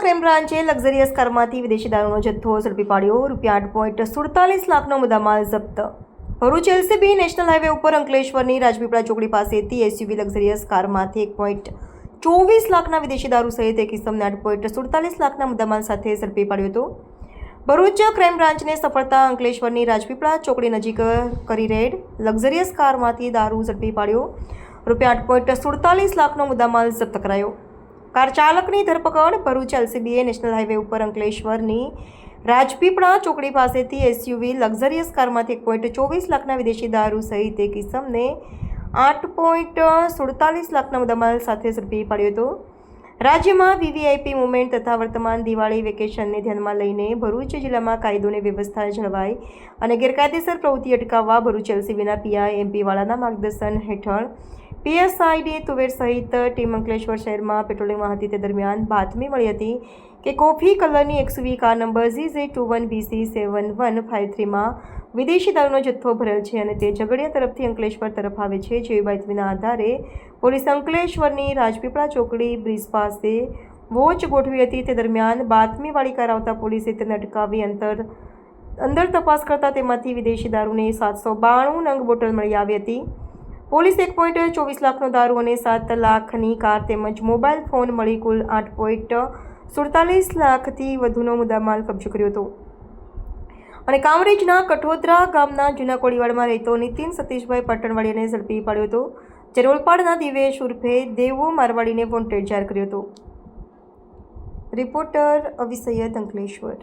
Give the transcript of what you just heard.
Crime બ્રાન્ચે luxurious કારમાંથી વિદેશી દારૂનો જથ્થો ઝડપી પાડ્યો. રૂપિયા આઠ પોઈન્ટ સુડતાલીસ લાખનો મુદ્દામાલ જપ્ત. ભરૂચ એલસીબી નેશનલ હાઈવે ઉપર અંકલેશ્વરની રાજપીપળા ચોકડી પાસેથી એસયુવી લક્ઝરિયસ કારમાંથી એક પોઈન્ટ ચોવીસ લાખના વિદેશી દારૂ સહિત એક ઇસમને આઠ પોઈન્ટ સુડતાલીસ લાખના મુદ્દામાલ સાથે ઝડપી પાડ્યો હતો. ભરૂચ ક્રાઇમ બ્રાન્ચને સફળતા અંકલેશ્વરની રાજપીપળા ચોકડી નજીક કરી રેડ. લક્ઝરિયસ કારમાંથી દારૂ ઝડપી પાડ્યો. રૂપિયા આઠ પોઈન્ટ સુડતાલીસ લાખનો મુદ્દામાલ જપ્ત કરાયો. કાર ચાલકની ધરપકડ ભરૂચ એલસીબીએ નેશનલ હાઈવે ઉપર અંકલેશ્વરની રાજપીપળા ચોકડી પાસેથી એસયુવી લક્ઝરિયસ કારમાંથી એક પોઈન્ટ ચોવીસ લાખના વિદેશી દારૂ સહિત એક કિસમને આઠ પોઈન્ટ સુડતાલીસ લાખના મુદ્દામાલ સાથે ઝડપી પાડ્યો હતો. રાજ્યમાં વીવીઆઈપી મુવમેન્ટ તથા વર્તમાન દિવાળી વેકેશનને ધ્યાનમાં લઈને ભરૂચ જિલ્લામાં કાયદોની વ્યવસ્થા જળવાય અને ગેરકાયદેસર પ્રવૃત્તિ અટકાવવા ભરૂચ એલસીબીના પીઆઈ એમપી વાળાના માર્ગદર્શન હેઠળ પીએસઆઈડી તુવેર સહિત ટીમ અંકલેશ્વર શહેરમાં પેટ્રોલિંગમાં હતી. તે દરમિયાન બાતમી મળી હતી કે કોફી કલરની XV car number G J two one BC seven one five થ્રીમાં વિદેશી દારૂનો જથ્થો ભરેલ છે અને તે ઝઘડિયા તરફથી અંકલેશ્વર તરફ આવે છે. જેવી બાતમીના આધારે પોલીસ અંકલેશ્વરની રાજપીપળા ચોકડી બ્રિજ પાસે વોચ ગોઠવી હતી. તે દરમિયાન બાતમીવાળી કાર આવતા પોલીસે તેને અટકાવી અંતર, અંદર તપાસ કરતા તેમાંથી વિદેશી દારૂની સાતસો બાણું નંગ બોટલ મળી આવી હતી. પોલીસ એક પોઈન્ટ ચોવીસ લાખનો દારૂ અને સાત લાખની કાર તેમજ મોબાઈલ ફોન મળી કુલ આઠ પોઈન્ટ સુડતાલીસ લાખથી વધુનો મુદ્દામાલ કબજો કર્યો હતો. અને કામરેજના કઠોદરા ગામના જૂના કોળીવાડમાં રહેતો નીતિન સતીશભાઈ પટણવાડીને ઝડપી પાડ્યો હતો જ્યારે ઓલપાડના દિવેશ ઉર્ફે દેવો મારવાડીને વોન્ટેડ જાહેર કર્યો હતો. રિપોર્ટર અવિસૈયદ અંકલેશ્વર.